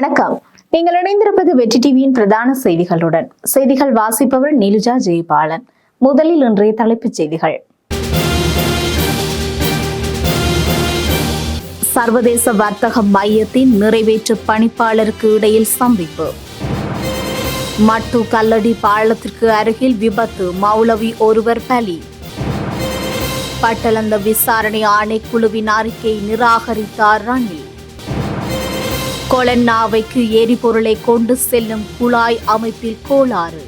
வணக்கம். நீங்கள் இணைந்திருப்பது வெற்றி டிவியின் பிரதான செய்திகளுடன். செய்திகள் வாசிப்பவர் நீலுஜா ஜெயபாலன். முதலில் இன்றைய தலைப்புச் செய்திகள். சர்வதேச வர்த்தக மையத்தின் நிறைவேற்று பணிப்பாளருக்கு இடையில் சந்திப்பு. மட்டு கல்லடி பாலத்திற்கு அருகில் விபத்து மௌலவி ஒருவர் பலி. பட்டலந்த விசாரணை ஆணைக்குழுவின் அறிக்கை நிராகரித்தார் ரணில். கொலன்னாவைக்கு எரிபொருளை கொண்டு செல்லும் குழாய் அமைப்பில் கோளாறு.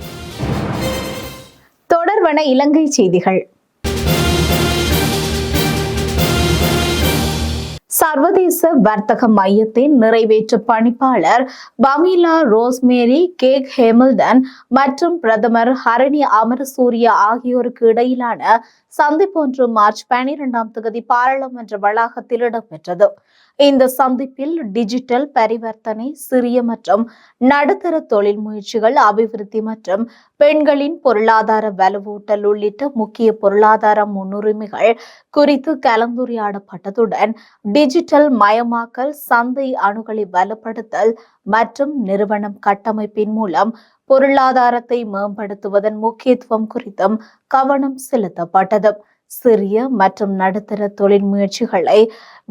தொடர்வன இலங்கை செய்திகள். சர்வதேச வர்த்தக மையத்தின் நிறைவேற்று பணிப்பாளர் பமிலா ரோஸ்மேரி கேக் ஹேமில்டன் மற்றும் பிரதமர் ஹரணி அமரசூரிய ஆகியோருக்கு இடையிலான சந்திப்பொன்று மார்ச் பனிரெண்டாம் தொகுதி பாராளுமன்ற வளாகத்தில் இடம்பெற்றது. இந்த சந்திப்பில் டிஜிட்டல் பரிவர்த்தனை சிறிய மற்றும் நடுத்தர தொழில் முயற்சிகள் அபிவிருத்தி மற்றும் பெண்களின் பொருளாதார வலுவூட்டல் உள்ளிட்ட முக்கிய பொருளாதார முன்னுரிமைகள் குறித்து கலந்துரையாடப்பட்டதுடன் டிஜிட்டல் மயமாக்கல் சந்தை அணுகலை வலுப்படுத்தல் மற்றும் நிறுவனம் கட்டமைப்பின் மூலம் பொருளாதாரத்தை மேம்படுத்துவதன் முக்கியத்துவம் குறித்தும் கவனம் செலுத்தப்பட்டது. சிறிய மற்றும் நடுத்தர தொழில் முயற்சிகளை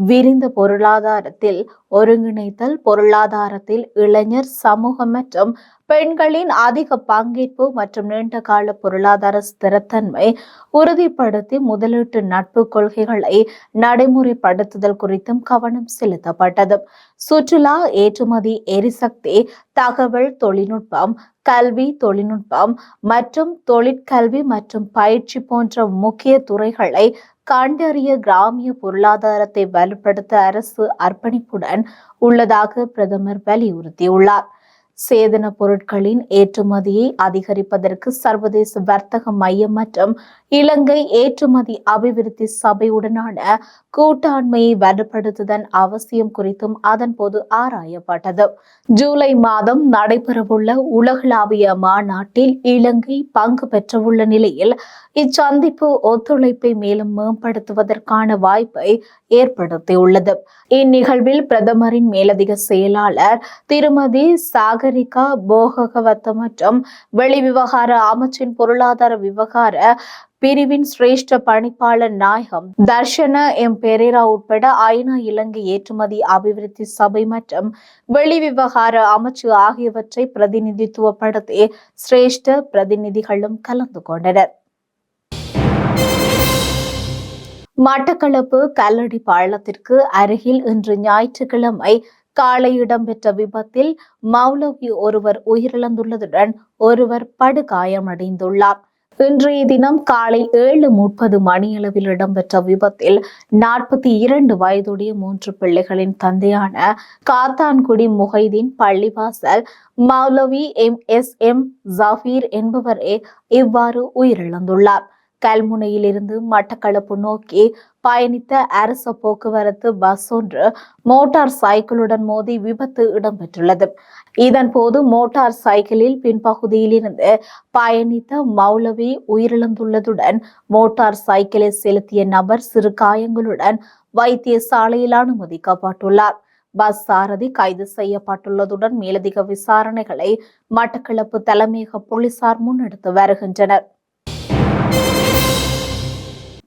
விரிந்த பொருளாதாரத்தில் ஒருங்கிணைத்தல் பொருளாதாரத்தில் இளைஞர் சமூகம் மற்றும் பெண்களின் அதிக பங்கேற்பு மற்றும் நீண்டகால பொருளாதார ஸ்திரத்தன்மை உறுதிப்படுத்தி முதலீட்டு நட்பு கொள்கைகளை நடைமுறைப்படுத்துதல் குறித்தும் கவனம் செலுத்தப்பட்டது. சுற்றுலா ஏற்றுமதி எரிசக்தி தகவல் தொழில்நுட்பம் கல்வி தொழில்நுட்பம் மற்றும் தொழிற்கல்வி மற்றும் பயிற்சி போன்ற முக்கிய துறைகளை கண்டறிய கிராமிய பொருளாதாரத்தை வலுப்படுத்த அரசு அர்ப்பணிப்புடன் உள்ளதாக பிரதமர் வலியுறுத்தியுள்ளார். சேதன பொருட்களின் ஏற்றுமதியை அதிகரிப்பதற்கு சர்வதேச வர்த்தக மையம் மற்றும் இலங்கை ஏற்றுமதி அபிவிருத்தி சபையுடனான கூட்டாண்மையை வலுப்படுத்துதன் அவசியம் குறித்தும் அதன் போது ஆராயப்பட்டது. ஜூலை மாதம் நடைபெறவுள்ள உலகளாவிய மாநாட்டில் இலங்கை பங்கு பெற்றவுள்ள நிலையில் இச்சந்திப்பு ஒத்துழைப்பை மேலும் மேம்படுத்துவதற்கான வாய்ப்பை ஏற்படுத்தியுள்ளது. இந்நிகழ்வில் பிரதமரின் மேலதிக செயலாளர் திருமதி சாகரிகா போகவத்த மற்றும் வெளிவிவகார அமைச்சின் பொருளாதார விவகார பிரிவின் சிரேஷ்ட பணிப்பாளர் நாயகம் தர்ஷன எம். பெரேரா உட்பட ஐநா இலங்கை ஏற்றுமதி அபிவிருத்தி சபை மற்றும் வெளிவிவகார அமைச்சு ஆகியவற்றை பிரதிநிதித்துவப்படுத்தி சிரேஷ்ட பிரதிநிதிகளும் கலந்து கொண்டனர். மட்டக்களப்பு கல்லடி பாலத்திற்கு அருகில் இன்று ஞாயிற்றுக்கிழமை காலை இடம்பெற்ற விபத்தில் மௌலவி ஒருவர் உயிரிழந்துள்ளதுடன் ஒருவர் படுகாயமடைந்துள்ளார். இன்றைய தினம் காலை ஏழு முப்பது மணியளவில் இடம்பெற்ற விபத்தில் நாற்பத்தி இரண்டு வயதுடைய மூன்று பிள்ளைகளின் தந்தையான காத்தான்குடி முஹைதீன் பள்ளிவாசல் மௌலவி எம் எஸ் எம் ஜாஃபீர் என்பவரே இவ்வாறு உயிரிழந்துள்ளார். கல்முனையிலிருந்து மட்டக்களப்பு நோக்கி பயணித்த அரச போக்குவரத்து பஸ் ஒன்று மோட்டார் சைக்கிளுடன் மோதி விபத்து இடம்பெற்றுள்ளது. இதன் போது மோட்டார் சைக்கிளில் பின்பகுதியில் இருந்து பயணித்த மௌலவி உயிரிழந்துள்ளதுடன் மோட்டார் சைக்கிளை செலுத்திய நபர் சிறு காயங்களுடன் வைத்தியசாலையில் அனுமதிக்கப்பட்டுள்ளார். பஸ் சாரதி கைது செய்யப்பட்டுள்ளதுடன் மேலதிக விசாரணைகளை மட்டக்களப்பு தலைமையக போலீசார் முன்னெடுத்து வருகின்றனர்.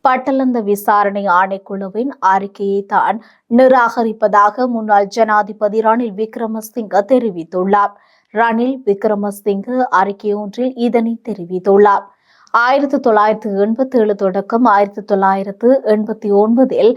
பட்டலந்த விசாரணை ஆணைக்குழுவின் அறிக்கையை தான் நிராகரிப்பதாக முன்னாள் ஜனாதிபதி ரணில் விக்ரமசிங்க தெரிவித்துள்ளார். ரணில் விக்ரமசிங்க அறிக்கை ஒன்றில் இதனை தெரிவித்துள்ளார். ஆயிரத்தி தொள்ளாயிரத்தி எண்பத்தி ஏழு தொடக்கம் ஆயிரத்தி தொள்ளாயிரத்து எண்பத்தி ஒன்பதில்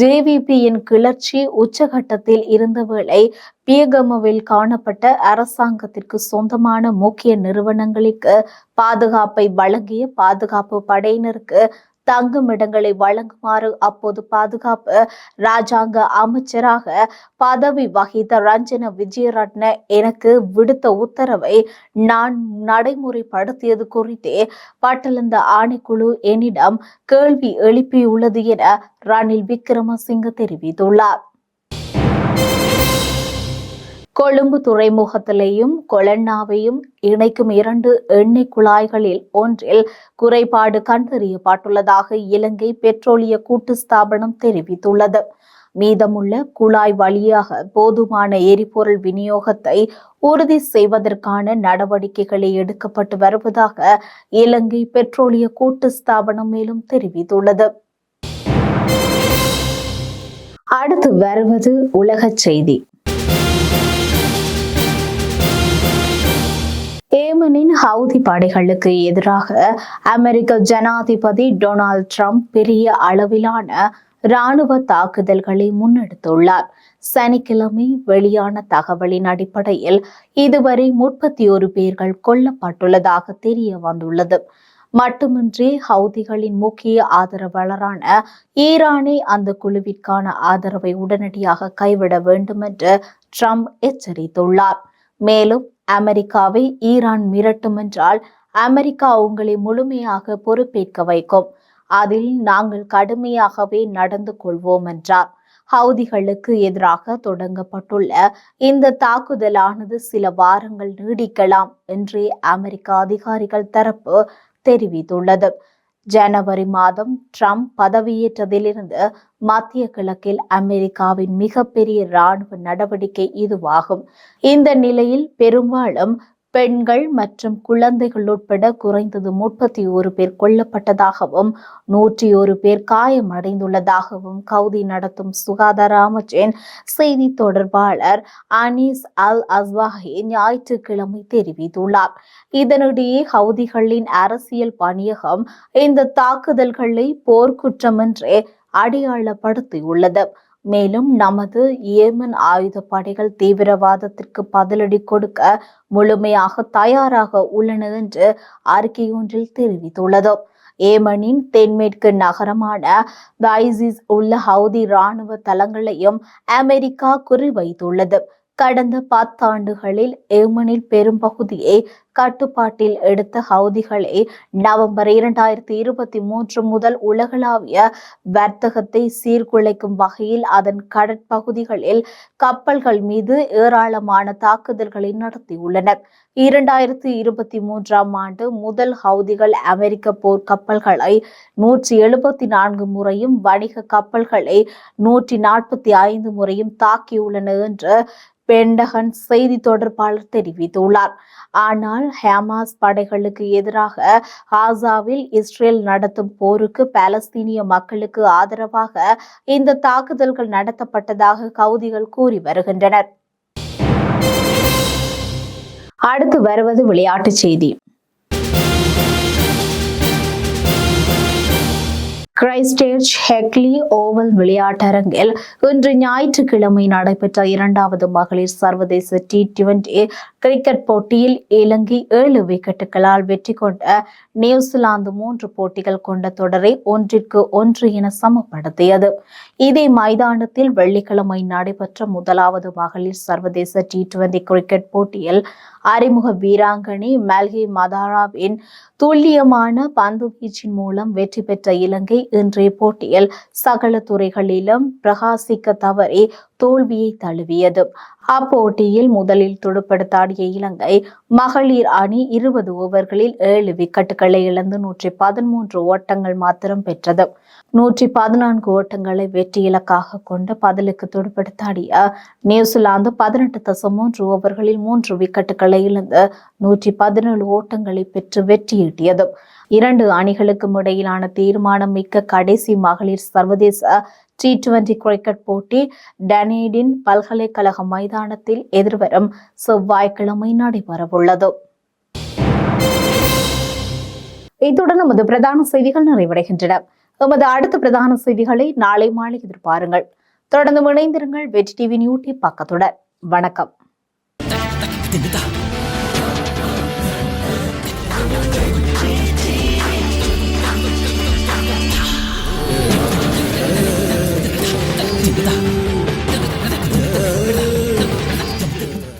ஜேவிபியின் கிளர்ச்சி உச்சகட்டத்தில் இருந்தவேளை பியகமவில் காணப்பட்ட அரசாங்கத்திற்கு சொந்தமான முக்கிய நிறுவனங்களுக்கு பாதுகாப்பை வழங்கிய பாதுகாப்பு படையினருக்கு தங்குமிடங்களை வழங்குமாறு அப்போது பாதுகாப்பு ராஜாங்க அமைச்சராக பதவி வகித்த ரஞ்சன விஜயரட்ன எனக்கு விடுத்த உத்தரவை நான் நடைமுறைப்படுத்தியது குறித்தே பட்டலந்த ஆணைக்குழு என்னிடம் கேள்வி எழுப்பியுள்ளது என ரணில் விக்ரமசிங்க தெரிவித்துள்ளார். கொழும்பு துறைமுகத்திலேயும் கொலன்னாவையும் இணைக்கும் இரண்டு எண்ணெய் குழாய்களில் ஒன்றில் குறைபாடு கண்டறியப்பட்டுள்ளதாக இலங்கை பெட்ரோலிய கூட்டு ஸ்தாபனம் தெரிவித்துள்ளது. மீதமுள்ள குழாய் வழியாக போதுமான எரிபொருள் விநியோகத்தை உறுதி செய்வதற்கான நடவடிக்கைகளை எடுக்கப்பட்டு வருவதாக இலங்கை பெட்ரோலிய கூட்டு ஸ்தாபனம் மேலும் தெரிவித்துள்ளது. அடுத்து வருவது உலக செய்தி. ஏமனின் ஹவுதி படைகளுக்கு எதிராக அமெரிக்க ஜனாதிபதி டொனால்ட் ட்ரம்ப் பெரிய அளவிலான இராணுவ தாக்குதல்களை முன்னெடுத்துள்ளார். சனிக்கிழமை வெளியான தகவலின் அடிப்படையில் இதுவரை முப்பத்தி ஒரு பேர்கள் கொல்லப்பட்டுள்ளதாக தெரிய வந்துள்ளது. மட்டுமின்றி ஹவுதிகளின் முக்கிய ஆதரவாளரான ஈரானே அந்த குழுவிற்கான ஆதரவை உடனடியாக கைவிட வேண்டும் என்று ட்ரம்ப் எச்சரித்துள்ளார். மேலும் அமெரிக்காவை ஈரான் மிரட்டும் என்றால் அமெரிக்கா உங்களை முழுமையாக பொறுப்பேற்க வைக்கும். அதில் நாங்கள் கடுமையாகவே நடந்து கொள்வோம் என்றார். ஹவுதிகளுக்கு எதிராக தொடங்கப்பட்டுள்ள இந்த தாக்குதலானது சில வாரங்கள் நீடிக்கலாம் என்று அமெரிக்க அதிகாரிகள் தரப்பு தெரிவித்துள்ளது. ஜனவரி மாதம் ட்ரம்ப் பதவியேற்றதிலிருந்து மத்திய கிழக்கில் அமெரிக்காவின் மிகப்பெரிய இராணுவ நடவடிக்கை இதுவாகும். இந்த நிலையில் பெரும்பாலும் பெண்கள் மற்றும் குழந்தைகள் உட்பட குறைந்தது முப்பத்தி ஒரு பேர் கொல்லப்பட்டதாகவும் நூற்றி ஒரு பேர் காயமடைந்துள்ளதாகவும் கவுதி நடத்தும் சுகாதார அமைச்சின் செய்தி தொடர்பாளர் அனீஸ் அல் அஸ்வாஹி ஞாயிற்றுக்கிழமை தெரிவித்துள்ளார். இதனிடையே ஹவுதிகளின் அரசியல் பணியகம் இந்த தாக்குதல்களை போர்க்குற்றம் என்றே அடையாளப்படுத்தியுள்ளது. மேலும் நமது ஏமன் ஆயுத படைகள் தீவிரவாதத்திற்கு பதிலடி கொடுக்க முழுமையாக தயாராக உள்ளன என்று அறிக்கை ஒன்றில் தெரிவித்துள்ளது. ஏமனின் தென்மேற்கு நகரமான தைசிஸ் உள்ள ஹவுதி ராணுவ தளங்களையும் அமெரிக்கா குறிவைத்துள்ளது. கடந்த பத்தாண்டுகளில் ஏமனில் பெரும்பகுதியை கட்டுப்பாட்டில் எடுத்த ஹவுதிகளை நவம்பர் இரண்டாயிரத்தி இருபத்தி மூன்று முதல் உலகளாவிய வர்த்தகத்தை சீர்குலைக்கும் வகையில் அதன் கடற்பகுதிகளில் கப்பல்கள் மீது ஏராளமான தாக்குதல்களை நடத்தியுள்ளனர். இரண்டாயிரத்தி இருபத்தி மூன்றாம் ஆண்டு முதல் ஹவுதிகள் அமெரிக்க போர் கப்பல்களை நூற்றி எழுபத்தி நான்கு முறையும் வணிக கப்பல்களை நூற்றி நாற்பத்தி ஐந்து முறையும் தாக்கியுள்ளன என்று பெண்டகன் செய்தி தொடர்பாளர் தெரிவித்துள்ளார். ஆனால் ஆனால் ஹமாஸ் படைகளுக்கு எதிராக காசாவில் இஸ்ரேல் நடத்தும் போருக்கு பாலஸ்தீனிய மக்களுக்கு ஆதரவாக இந்த தாக்குதல்கள் நடத்தப்பட்டதாக கவுதிகள் கூறி வருகின்றனர். அடுத்து வருவது விளையாட்டுச் செய்தி. கிரைஸ்டேர்ச் ஹெக்லி ஓவல் விளையாட்டரங்கில் இன்று ஞாயிற்றுக்கிழமை நடைபெற்ற இரண்டாவது மகளிர் சர்வதேச டி டுவெண்டி கிரிக்கெட் போட்டியில் இலங்கை ஏழு விக்கெட்டுகளால் வெற்றி கொண்ட நியூசிலாந்து மூன்று போட்டிகள் கொண்ட தொடரை ஒன்றிற்கு ஒன்று என சமப்படுத்தியது. இதே மைதானத்தில் வெள்ளிக்கிழமை நடைபெற்ற முதலாவது மகளிர் சர்வதேச டி டுவெண்டி கிரிக்கெட் போட்டியில் அறிமுக வீராங்கனை மல்கி மதாராவின் துல்லியமான பந்து வீச்சின் மூலம் வெற்றி பெற்ற இலங்கை இன்றைய போட்டியில் சகல துறைகளிலும் பிரகாசிக்க தவறி தோல்வியை தழுவியது. அப்போட்டியில் முதலில் துடுப்படுத்தாடிய இலங்கை மகளிர் அணி இருபது ஓவர்களில் ஏழு விக்கெட்டுகளை இழந்து நூற்றி பதிமூன்று ஓட்டங்கள் மாத்திரம் பெற்றது. நூற்றி பதினான்கு ஓட்டங்களை வெற்றி இலக்காக கொண்டு பதிலுக்கு துடுப்படுத்தாடிய நியூசிலாந்து பதினெட்டு தசம் மூன்று ஓவர்களில் மூன்று விக்கெட்டுகளை இழந்து நூற்றி பதினேழு ஓட்டங்களை பெற்று வெற்றியீட்டியது. இரண்டு அணிகளுக்கும் இடையிலான தீர்மானம் மிக்க கடைசி மகளிர் சர்வதேச டி டுவெண்டி கிரிக்கெட் போட்டி டனேடின் பல்கலைக்கழக மைதானத்தில் எதிர்வரும் செவ்வாய்க்கிழமை நடைபெறவுள்ளது. இத்துடன் நமது பிரதான செய்திகள் நிறைவடைகின்றன. எமது அடுத்த பிரதான செய்திகளை நாளை மாலை எதிர்பாருங்கள். தொடர்ந்து இணைந்திருங்கள் வெற்றி டிவியின் யூடியூப் பக்கத்துடன். வணக்கம். ciudad.